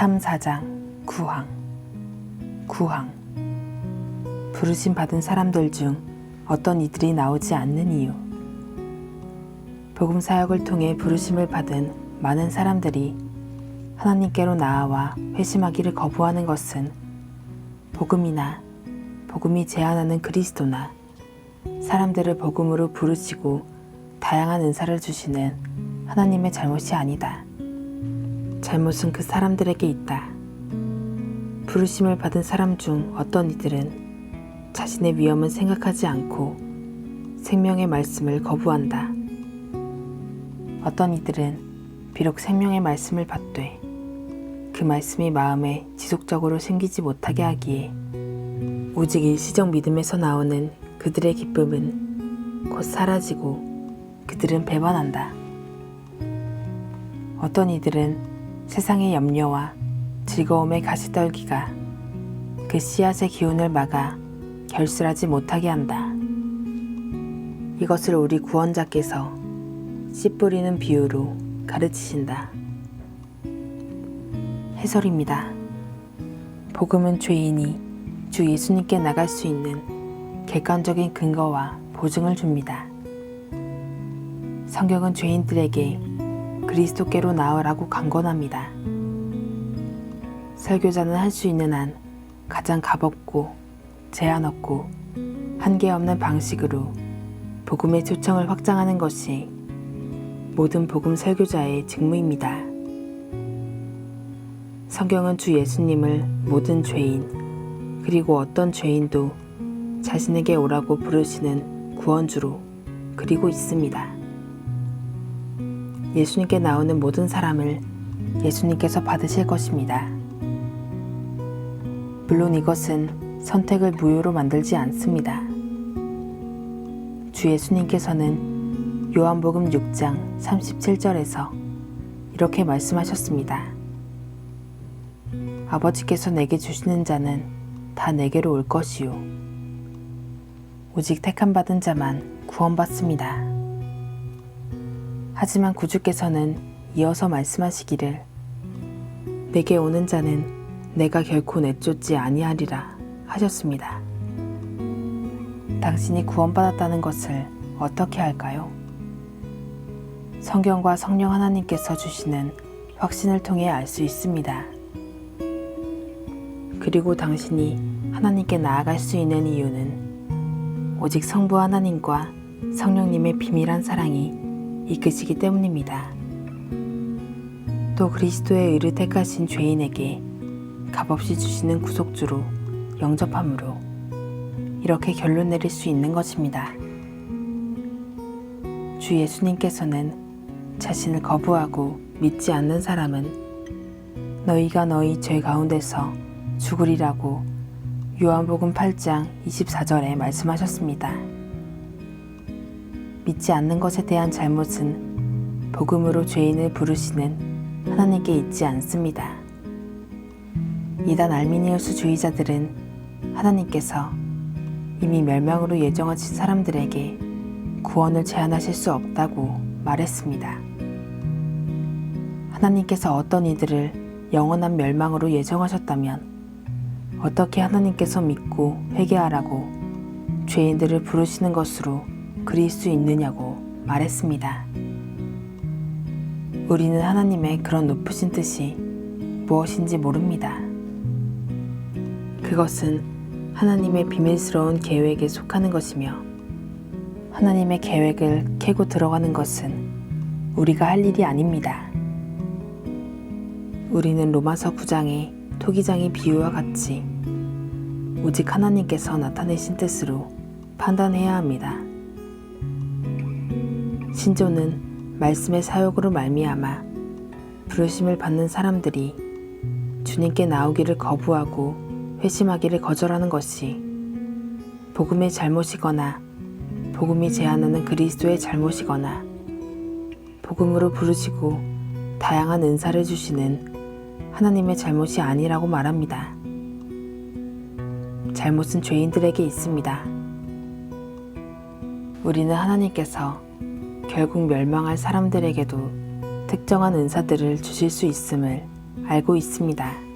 삼 4장 구항 구항 부르심 받은 사람들 중 어떤 이들이 나오지 않는 이유 복음 사역을 통해 부르심을 받은 많은 사람들이 하나님께로 나아와 회심하기를 거부하는 것은 복음이나 복음이 제안하는 그리스도나 사람들을 복음으로 부르시고 다양한 은사를 주시는 하나님의 잘못이 아니다. 잘못은 그 사람들에게 있다. 부르심을 받은 사람 중 어떤 이들은 자신의 위험은 생각하지 않고 생명의 말씀을 거부한다. 어떤 이들은 비록 생명의 말씀을 받되 그 말씀이 마음에 지속적으로 생기지 못하게 하기에 오직 일시적 믿음에서 나오는 그들의 기쁨은 곧 사라지고 그들은 배반한다. 어떤 이들은 세상의 염려와 즐거움의 가시떨기가 그 씨앗의 기운을 막아 결실하지 못하게 한다. 이것을 우리 구원자께서 씨 뿌리는 비유로 가르치신다. 해설입니다. 복음은 죄인이 주 예수님께 나갈 수 있는 객관적인 근거와 보증을 줍니다. 성경은 죄인들에게 그리스도께로 나아라고 강권합니다. 설교자는 할 수 있는 한 가장 값없고 제한 없고 한계 없는 방식으로 복음의 초청을 확장하는 것이 모든 복음 설교자의 직무입니다. 성경은 주 예수님을 모든 죄인 그리고 어떤 죄인도 자신에게 오라고 부르시는 구원주로 그리고 있습니다. 예수님께 나오는 모든 사람을 예수님께서 받으실 것입니다. 물론 이것은 선택을 무효로 만들지 않습니다. 주 예수님께서는 요한복음 6장 37절에서 이렇게 말씀하셨습니다. 아버지께서 내게 주시는 자는 다 내게로 올 것이요. 오직 택함 받은 자만 구원받습니다. 하지만 구주께서는 이어서 말씀하시기를 내게 오는 자는 내가 결코 내쫓지 아니하리라 하셨습니다. 당신이 구원받았다는 것을 어떻게 할까요? 성경과 성령 하나님께서 주시는 확신을 통해 알 수 있습니다. 그리고 당신이 하나님께 나아갈 수 있는 이유는 오직 성부 하나님과 성령님의 비밀한 사랑이 이끄시기 때문입니다. 또 그리스도의 의를 택하신 죄인에게 값없이 주시는 구속주로 영접함으로 이렇게 결론 내릴 수 있는 것입니다. 주 예수님께서는 자신을 거부하고 믿지 않는 사람은 너희가 너희 죄 가운데서 죽으리라고 요한복음 8장 24절에 말씀하셨습니다. 믿지 않는 것에 대한 잘못은 복음으로 죄인을 부르시는 하나님께 있지 않습니다. 이단 알미니우스 주의자들은 하나님께서 이미 멸망으로 예정하신 사람들에게 구원을 제한하실 수 없다고 말했습니다. 하나님께서 어떤 이들을 영원한 멸망으로 예정하셨다면 어떻게 하나님께서 믿고 회개하라고 죄인들을 부르시는 것으로 그릴 수 있느냐고 말했습니다. 우리는 하나님의 그런 높으신 뜻이 무엇인지 모릅니다. 그것은 하나님의 비밀스러운 계획에 속하는 것이며 하나님의 계획을 캐고 들어가는 것은 우리가 할 일이 아닙니다. 우리는 로마서 9장의 토기장의 비유와 같이 오직 하나님께서 나타내신 뜻으로 판단해야 합니다. 신조는 말씀의 사역으로 말미암아 부르심을 받는 사람들이 주님께 나오기를 거부하고 회심하기를 거절하는 것이 복음의 잘못이거나 복음이 제안하는 그리스도의 잘못이거나 복음으로 부르시고 다양한 은사를 주시는 하나님의 잘못이 아니라고 말합니다. 잘못은 죄인들에게 있습니다. 우리는 하나님께서 결국 멸망할 사람들에게도 특정한 은사들을 주실 수 있음을 알고 있습니다.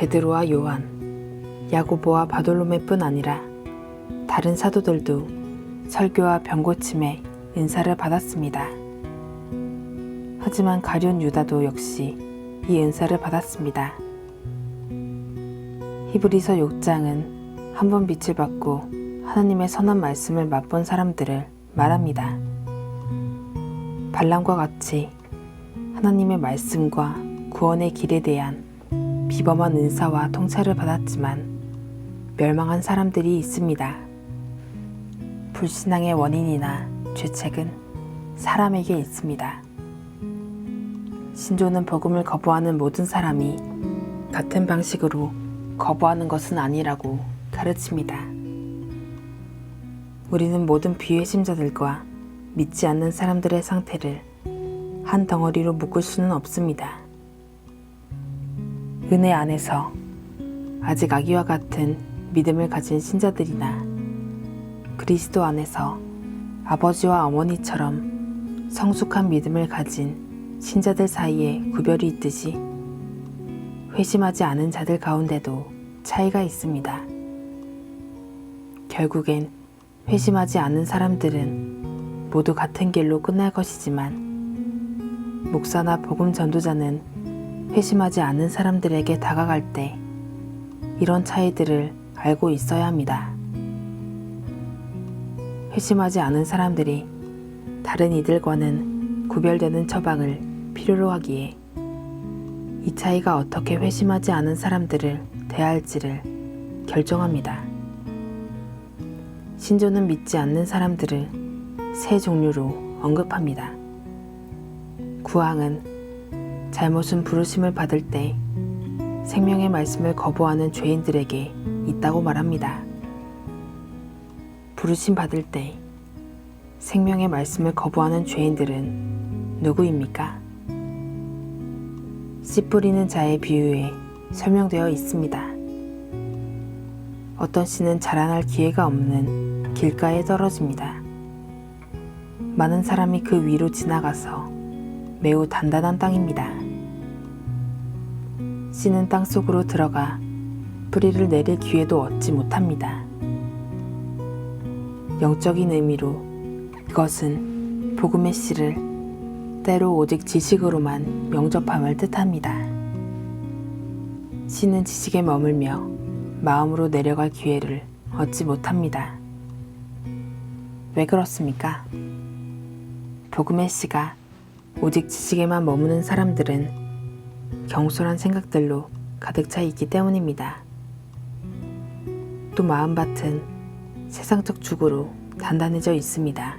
베드로와 요한, 야고보와 바돌로메뿐 아니라 다른 사도들도 설교와 병고침의 은사를 받았습니다. 하지만 가룟 유다도 역시 이 은사를 받았습니다. 히브리서 6장은 한 번 빛을 받고 하나님의 선한 말씀을 맛본 사람들을 말합니다. 발람과 같이 하나님의 말씀과 구원의 길에 대한 비범한 은사와 통찰을 받았지만 멸망한 사람들이 있습니다. 불신앙의 원인이나 죄책은 사람에게 있습니다. 신조는 복음을 거부하는 모든 사람이 같은 방식으로 거부하는 것은 아니라고 가르칩니다. 우리는 모든 비회심자들과 믿지 않는 사람들의 상태를 한 덩어리로 묶을 수는 없습니다. 은혜 안에서 아직 아기와 같은 믿음을 가진 신자들이나 그리스도 안에서 아버지와 어머니처럼 성숙한 믿음을 가진 신자들 사이에 구별이 있듯이 회심하지 않은 자들 가운데도 차이가 있습니다. 결국엔 회심하지 않은 사람들은 모두 같은 길로 끝날 것이지만 목사나 복음 전도자는 회심하지 않은 사람들에게 다가갈 때 이런 차이들을 알고 있어야 합니다. 회심하지 않은 사람들이 다른 이들과는 구별되는 처방을 필요로 하기에 이 차이가 어떻게 회심하지 않은 사람들을 대할지를 결정합니다. 신조는 믿지 않는 사람들을 세 종류로 언급합니다. 구항은 잘못은 부르심을 받을 때 생명의 말씀을 거부하는 죄인들에게 있다고 말합니다. 부르심 받을 때 생명의 말씀을 거부하는 죄인들은 누구입니까? 씨 뿌리는 자의 비유에 설명되어 있습니다. 어떤 씨는 자라날 기회가 없는 길가에 떨어집니다. 많은 사람이 그 위로 지나가서 매우 단단한 땅입니다. 씨는 땅 속으로 들어가 뿌리를 내릴 기회도 얻지 못합니다. 영적인 의미로 그것은 복음의 씨를 때로 오직 지식으로만 영접함을 뜻합니다. 씨는 지식에 머물며 마음으로 내려갈 기회를 얻지 못합니다. 왜 그렇습니까? 복음의 씨가 오직 지식에만 머무는 사람들은 경솔한 생각들로 가득 차 있기 때문입니다. 또 마음밭은 세상적 죽으로 단단해져 있습니다.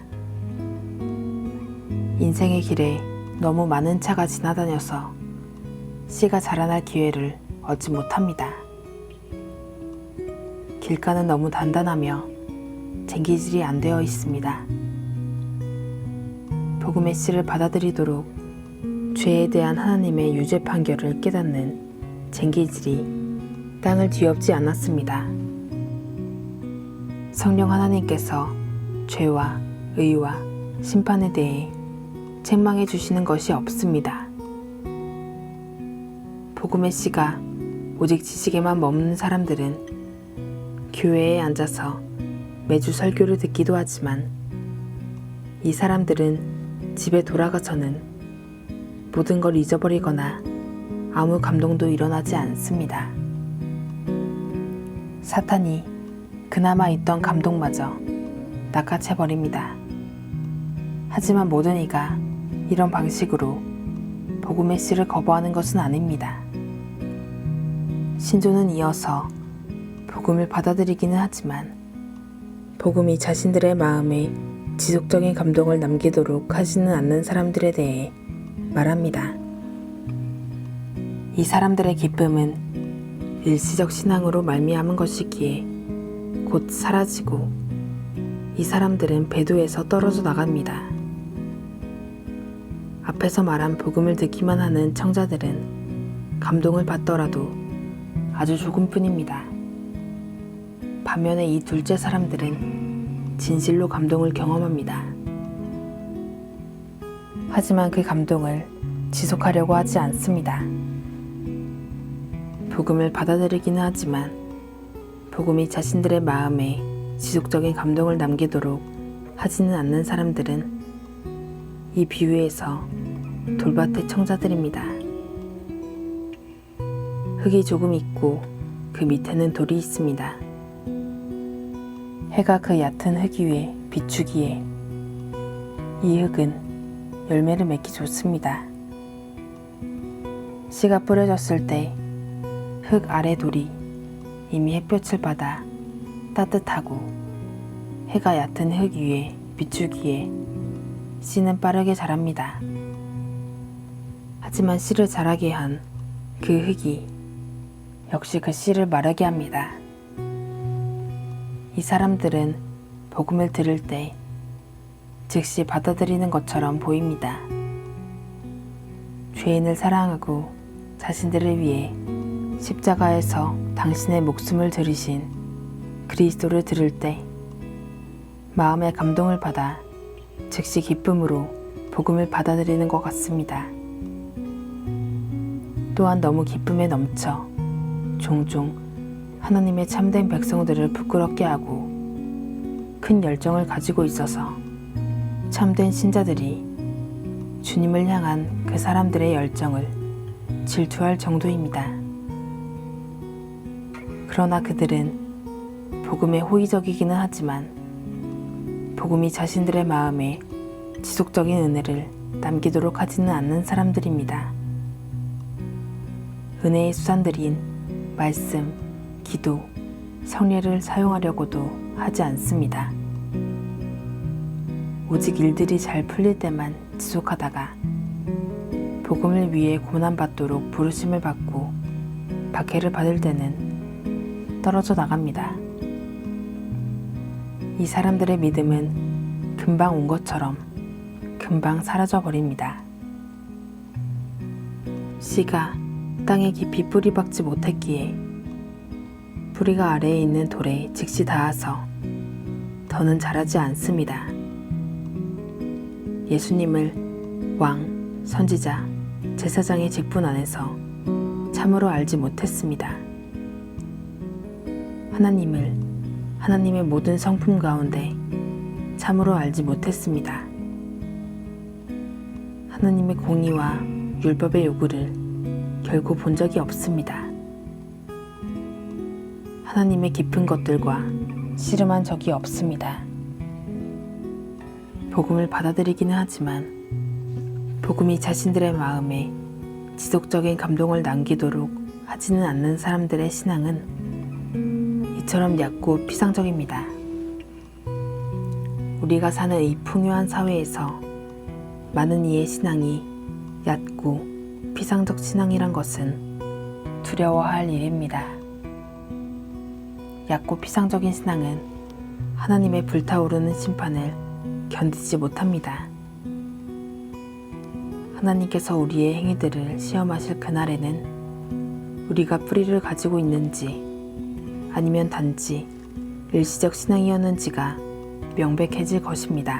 인생의 길에 너무 많은 차가 지나다녀서 씨가 자라날 기회를 얻지 못합니다. 길가는 너무 단단하며 쟁기질이 안 되어 있습니다. 복음의 씨를 받아들이도록 죄에 대한 하나님의 유죄 판결을 깨닫는 쟁기질이 땅을 뒤엎지 않았습니다. 성령 하나님께서 죄와 의와 심판에 대해 책망해 주시는 것이 없습니다. 복음의 씨가 오직 지식에만 머무는 사람들은 교회에 앉아서 매주 설교를 듣기도 하지만 이 사람들은 집에 돌아가서는 모든 걸 잊어버리거나 아무 감동도 일어나지 않습니다. 사탄이 그나마 있던 감동마저 낚아채버립니다. 하지만 모든 이가 이런 방식으로 복음의 씨를 거부하는 것은 아닙니다. 신조는 이어서 복음을 받아들이기는 하지만 복음이 자신들의 마음에 지속적인 감동을 남기도록 하지는 않는 사람들에 대해 말합니다. 이 사람들의 기쁨은 일시적 신앙으로 말미암은 것이기에 곧 사라지고 이 사람들은 배도에서 떨어져 나갑니다. 앞에서 말한 복음을 듣기만 하는 청자들은 감동을 받더라도 아주 조금뿐입니다. 반면에 이 둘째 사람들은 진실로 감동을 경험합니다. 하지만 그 감동을 지속하려고 하지 않습니다. 복음을 받아들이기는 하지만 복음이 자신들의 마음에 지속적인 감동을 남기도록 하지는 않는 사람들은 이 비유에서 돌밭의 청자들입니다. 흙이 조금 있고 그 밑에는 돌이 있습니다. 해가 그 얕은 흙 위에 비추기에 이 흙은 열매를 맺기 좋습니다. 씨가 뿌려졌을 때 흙 아래 돌이 이미 햇볕을 받아 따뜻하고 해가 얕은 흙 위에 비추기에 씨는 빠르게 자랍니다. 하지만 씨를 자라게 한 그 흙이 역시 그 씨를 마르게 합니다. 이 사람들은 복음을 들을 때 즉시 받아들이는 것처럼 보입니다. 죄인을 사랑하고 자신들을 위해 십자가에서 당신의 목숨을 들이신 그리스도를 들을 때 마음의 감동을 받아 즉시 기쁨으로 복음을 받아들이는 것 같습니다. 또한 너무 기쁨에 넘쳐 종종 하나님의 참된 백성들을 부끄럽게 하고 큰 열정을 가지고 있어서 참된 신자들이 주님을 향한 그 사람들의 열정을 질투할 정도입니다. 그러나 그들은 복음에 호의적이기는 하지만 복음이 자신들의 마음에 지속적인 은혜를 남기도록 하지는 않는 사람들입니다. 은혜의 수단들인 말씀, 기도, 성례를 사용하려고도 하지 않습니다. 오직 일들이 잘 풀릴 때만 지속하다가 복음을 위해 고난받도록 부르심을 받고 박해를 받을 때는 떨어져 나갑니다. 이 사람들의 믿음은 금방 온 것처럼 금방 사라져 버립니다. 씨가 땅에 깊이 뿌리 박지 못했기에 뿌리가 아래에 있는 돌에 즉시 닿아서 더는 자라지 않습니다. 예수님을 왕, 선지자, 제사장의 직분 안에서 참으로 알지 못했습니다. 하나님을 하나님의 모든 성품 가운데 참으로 알지 못했습니다. 하나님의 공의와 율법의 요구를 결코 본 적이 없습니다. 하나님의 깊은 것들과 씨름한 적이 없습니다. 복음을 받아들이기는 하지만 복음이 자신들의 마음에 지속적인 감동을 남기도록 하지는 않는 사람들의 신앙은 이처럼 얕고 피상적입니다. 우리가 사는 이 풍요한 사회에서 많은 이의 신앙이 얕고 피상적 신앙이란 것은 두려워할 일입니다. 얕고 피상적인 신앙은 하나님의 불타오르는 심판을 견디지 못합니다. 하나님께서 우리의 행위들을 시험하실 그날에는 우리가 뿌리를 가지고 있는지 아니면 단지 일시적 신앙이었는지가 명백해질 것입니다.